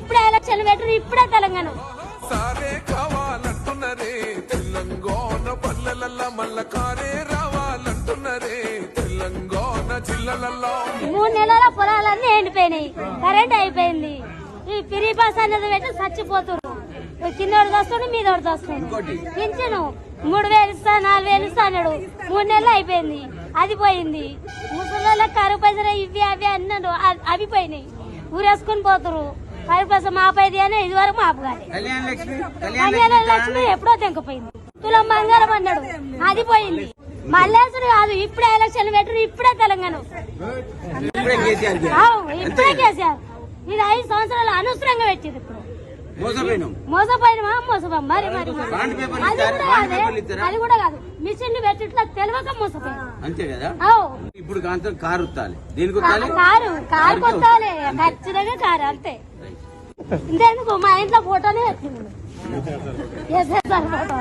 ఇప్పుడే ఎలక్షన్ పెట్టరు ఇప్పుడే తెలంగాణ. సారే కావాలంటున్నరే తెలంగాణ పల్లెలల్ల మల్ల కారే రావాలంటున్నరే తెలంగాణ జిల్లలల్లో. మూడు నెలల పొలాలన్నీ ఎండిపోయినాయి కరెంట్ అయిపోయింది. ఈ పిరి బస్ అనేది పెట్టి చచ్చిపోతున్నారు కిందోడు వస్తుండు మీదోడు వస్తుండు పింఛను మూడు వేలు ఇస్తా నాలుగు వేలు ఇస్తా అన్నాడు. మూడు నెలలు అయిపోయింది అది పోయింది. ముసలి కరువు పైసలు ఇవి అవి అన్నాడు అవి పోయినాయి. ఊరేసుకుని పోతురు కరువు పైసలు మాపైది అని ఇది వరకు మాపు కాదు కళ్యాణ లక్ష్మి ఎప్పుడో తెంకపోయింది తులం బంగారం అన్నాడు. అది పోయింది. మల్లేసుడు కాదు ఇప్పుడే ఎలక్షన్ పెట్టరు ఇప్పుడే తెలంగాణ. ఇప్పుడే కేసీఆర్ ఇది ఐదు సంవత్సరాలు అనవసరంగా పెట్టింది ఇప్పుడు. మోసపోయినాం. మోసపోయినమా? మోసపోయి మరి మరి అది కూడా కాదే? అది కూడా కాదు. మిషన్లు పెట్టిట్లా తెలియక మోసపోయాం అంతే కదా? ఇప్పుడు కారు కారు కారు కొట్టాలి ఖచ్చితంగా కారు అంతే. ఇంతెందుకు మా ఇంట్లో ఫోటోనే ఎస్ఎస్ఆర్ ఫోటో.